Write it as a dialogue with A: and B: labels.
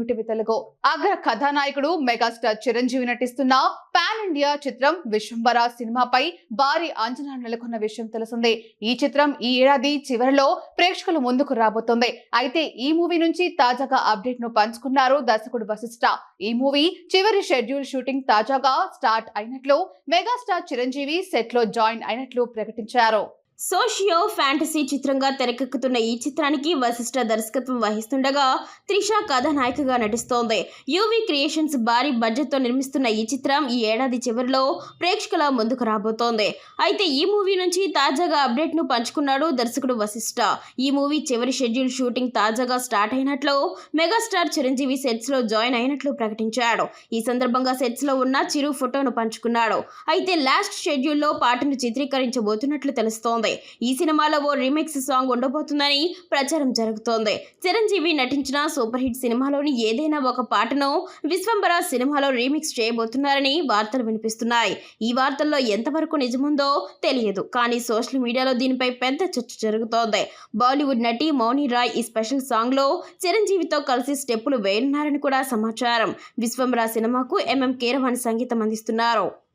A: New TV Telugu అగ్ర కథానాయకుడు megastar Chiranjeevi నటిస్తున్న పాన్ ఇండియా చిత్రం విశ్వంబర సినిమాపై భారీ అంచనా నెలకొన్న విషయం తెలిసిందే. ఈ చిత్రం ఈ ఏడాది చివరిలో ప్రేక్షకుల ముందుకు రాబోతోంది. అయితే ఈ మూవీ నుంచి తాజాగా అప్డేట్ను పంచుకున్నారు దర్శకుడు వశిష్ట. ఈ మూవీ చివరి షెడ్యూల్ షూటింగ్ తాజాగా స్టార్ట్ అయినట్లు మెగాస్టార్ చిరంజీవి సెట్లో జాయిన్ అయినట్లు ప్రకటించారు.
B: సోషియో ఫ్యాంటసీ చిత్రంగా తెరకెక్కుతున్న ఈ చిత్రానికి వశిష్ఠ దర్శకత్వం వహిస్తుండగా త్రిష కథానాయికగా నటిస్తోంది. యువీ క్రియేషన్స్ భారీ బడ్జెట్తో నిర్మిస్తున్న ఈ చిత్రం ఈ ఏడాది చివరిలో ప్రేక్షకుల ముందుకు రాబోతోంది. అయితే ఈ మూవీ నుంచి తాజాగా అప్డేట్ను పంచుకున్నాడు దర్శకుడు వశిష్ఠ ఈ మూవీ చివరి షెడ్యూల్ షూటింగ్ తాజాగా స్టార్ట్ అయినట్లు మెగాస్టార్ చిరంజీవి సెట్స్లో జాయిన్ అయినట్లు ప్రకటించాడు. ఈ సందర్భంగా సెట్స్లో ఉన్న చిరు ఫోటోను పంచుకున్నాడు. అయితే లాస్ట్ షెడ్యూల్లో పాటను చిత్రీకరించబోతున్నట్లు తెలుస్తోంది. ఈ సినిమాలో ఓ రీమిక్స్ సాంగ్ ఉండబోతుందని ప్రచారం జరుగుతోంది. చిరంజీవి నటించిన సూపర్ హిట్ సినిమాలోని ఏదైనా ఒక పాటను విశ్వంబర సినిమాలో రీమిక్స్ చేయబోతున్నారని వార్తలు వినిపిస్తున్నాయి. ఈ వార్తల్లో ఎంతవరకు నిజముందో తెలియదు. కానీ సోషల్ మీడియాలో దీనిపై పెద్ద చర్చ జరుగుతోంది. బాలీవుడ్ నటి మౌని రాయ్ ఈ స్పెషల్ సాంగ్లో చిరంజీవితో కలిసి స్టెప్పులు వేయనున్నారని కూడా సమాచారం. విశ్వంబర సినిమాకు ఎంఎం కీరవాణి సంగీతం అందిస్తున్నారు.